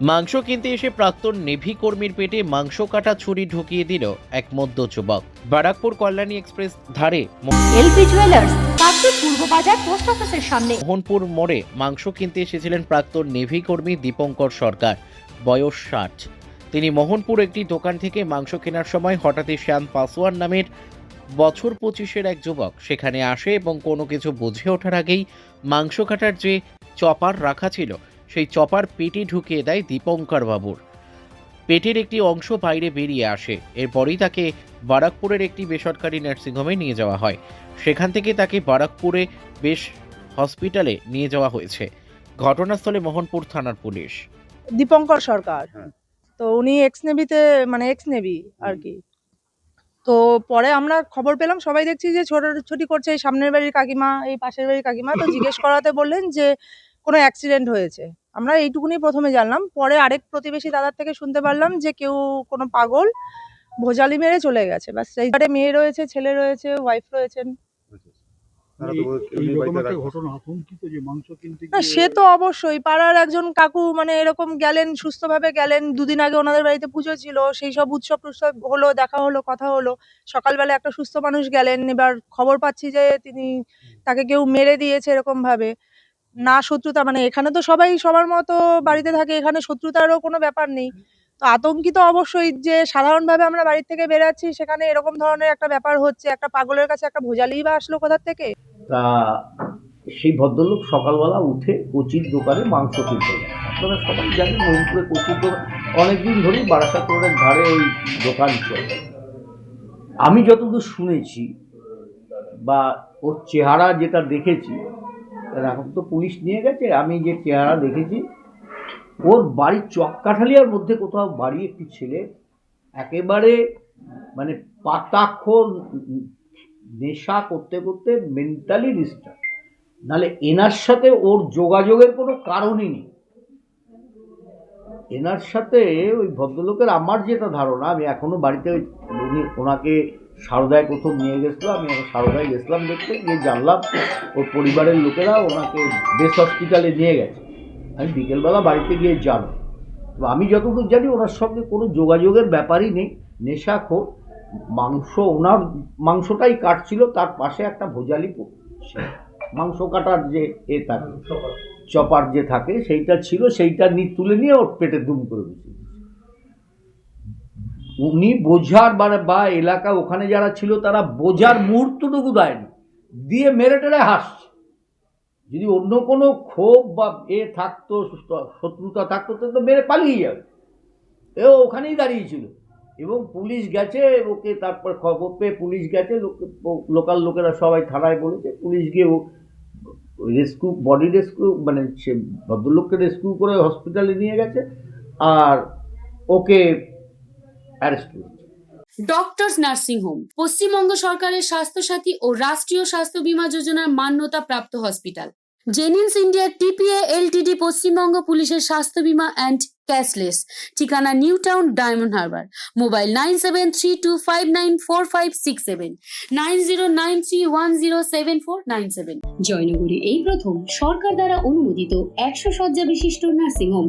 মাংস কিনতে এসে প্রাক্তন নেভি কর্মীর পেটে মাংস কাটা ছুরি ঢুকিয়ে দিল এক মধ্য যুবক। বারাকপুর কল্যাণী এক্সপ্রেস ধারে LP jewellers Purba Bazar post অফিসের সামনে। মোহনপুর মোড়ে মাংস কিনতে এসেছিলেন প্রাক্তন নেভি কর্মী দীপঙ্কর সরকার বয়স ষাট। তিনি মোহনপুর একটি দোকান থেকে মাংস কেনার সময় হঠাৎই শ্যাম পাসওয়ান নামের বছর পঁচিশের এক যুবক সেখানে আসে এবং কোনো কিছু বুঝে ওঠার আগেই মাংস কাটার যে চপার রাখা ছিল সেই চপার পেটে ঢুকিয়ে দেয় দীপঙ্কর বাবুর। পেটের একটি অংশ বাইরে বেরিয়ে আসে। এরপরই তাকে বারাকপুরের একটি বেসরকারি নার্সিংহোমে নিয়ে যাওয়া হয়। সেখান থেকে তাকে বারাকপুরে বেশ হসপিটালে নিয়ে যাওয়া হয়েছে। ঘটনাস্থলে মোহনপুর থানার পুলিশ। দীপঙ্কর সরকার। হ্যাঁ। তো উনি এক্স নেভিতে মানে এক্স নেভি আর কি। তো পরে আমরা খবর পেলাম সবাই দেখছি যে ছোটাছুটি করছে এই সামনের বাড়ির কাকিমা এই পাশের বাড়ির কাকিমা। তো জিজ্ঞেস করাতে বললেন যে কোনো অ্যাক্সিডেন্ট হয়েছে। আমরা এইটুকুনি প্রথমে জানলাম। পরে আরেক প্রতিবেশী দাদার থেকে শুনতে পারলাম যে কেউ কোনো পাগল ভোজালি মেরে চলে গেছে। বাস এই ঘরে মেয়ে রয়েছে ছেলে রয়েছে ওয়াইফ রয়েছেন। না সে তো অবশ্যই। পাড়ার একজন কাকু মানে এরকম গেলেন সুস্থভাবে গেলেন। দুদিন আগে ওনাদের বাড়িতে পুজো ছিল সেই সব উৎসব টুৎসব হলো দেখা হলো কথা হলো। সকালবেলা একটা সুস্থ মানুষ গেলেন এবার খবর পাচ্ছি যে তিনি তাকে কেউ মেরে দিয়েছে এরকম ভাবে না শত্রুতা মানে এখানে তো সবাই সবার মতো বাড়িতে থাকে, এখানে শত্রুতারও কোনো ব্যাপার নেই। তো আতঙ্কিত অবশ্যই যে সাধারণভাবে আমরা বাড়ি থেকে বেরাচ্ছি সেখানে এরকম ধরনের একটা ব্যাপার হচ্ছে, একটা পাগলের কাছে একটা ভোজালি বা আসলো কোথার থেকে? তা সেই ভদ্রলোক সকালবেলা উঠে কচির দোকানে মাংস কিনতে আপনারা সবাই জানেন মহিমপুরে কচির দোকান অনেকদিন ধরেই বারাসাত ধারে ওই দোকান চলে। আমি যতদূর শুনেছি বা ওর চেহারা যেটা দেখেছি এখন তো পুলিশ নিয়ে গেছে, আমি যে চেহারা দেখেছি, ওর বাড়ির চককাঠালিয়ার মধ্যে কোথাও বাড়ি একটি ছেলে, একেবারে মানে পাতাক্ষর নেশা করতে করতে মেন্টালি ডিস্টার্ব নাহলে এনার সাথে ওর যোগাযোগের কোনো কারণই নেই। এনার সাথে ওই ভদ্রলোকের আমার যেটা ধারণা, আমি এখনও বাড়িতে উনি ওনাকে সারদায় প্রথম নিয়ে গেছিল আমি সারদায় গেছিলাম দেখতে গিয়ে জানলাম ওর পরিবারের লোকেরা ওনাকে বেস হসপিটালে নিয়ে গেছে। আমি বিকেলবেলা বাড়িতে গিয়ে জানো তো আমি যতদূর জানি ওনার সঙ্গে কোনো যোগাযোগের ব্যাপারই নেই নেশাখোর মাংস ওনার মাংসটাই কাটছিল তার পাশে একটা ভোজালি মাংস কাটার যে এ থাকে চপার যে থাকে সেইটা ছিল সেইটা নিয়ে তুলে নিয়ে ওর পেটে দুম করে দিয়েছিল। উনি বোঝার মানে বা এলাকা ওখানে যারা ছিল তারা বোঝার মুহূর্তটুকু দেয়নি। দিয়ে মেরে টেরে হাসছে। যদি অন্য কোনো ক্ষোভ বা এ থাকতো শত্রুতা থাকতো তো মেরে পালিয়ে যাবে। এও ওখানেই দাঁড়িয়েছিল। এবং পুলিশ গেছে, ওকে তারপর খবর পেয়ে পুলিশ গেছে লোকাল লোকেরা সবাই থানায় বলেছে, পুলিশ গিয়ে ও রেস্কিউ, বডি রেস্কিউ মানে সে ভদ্রলোককে রেস্কিউ করে হসপিটালে নিয়ে গেছে। আর ওকে অ্যারেস্ট করেছে ডক্টরস নার্সিং হোম, পশ্চিমবঙ্গ সরকারের স্বাস্থ্যসাথী ও রাষ্ট্রীয় স্বাস্থ্য বীমা যোজনার মান্যতা প্রাপ্ত hospital. Genins India TPA LTD Paschimbanga পুলিশের স্বাস্থ্য বীমা অ্যান্ড ক্যাশলেস, ঠিকানা new town Diamond Harbour, mobile nine seven three two five nine four five six seven, nine zero nine three one zero seven four nine seven. জয়নগরে এই প্রথম সরকার দ্বারা অনুমোদিত একশো শয্যা বিশিষ্ট nursing home.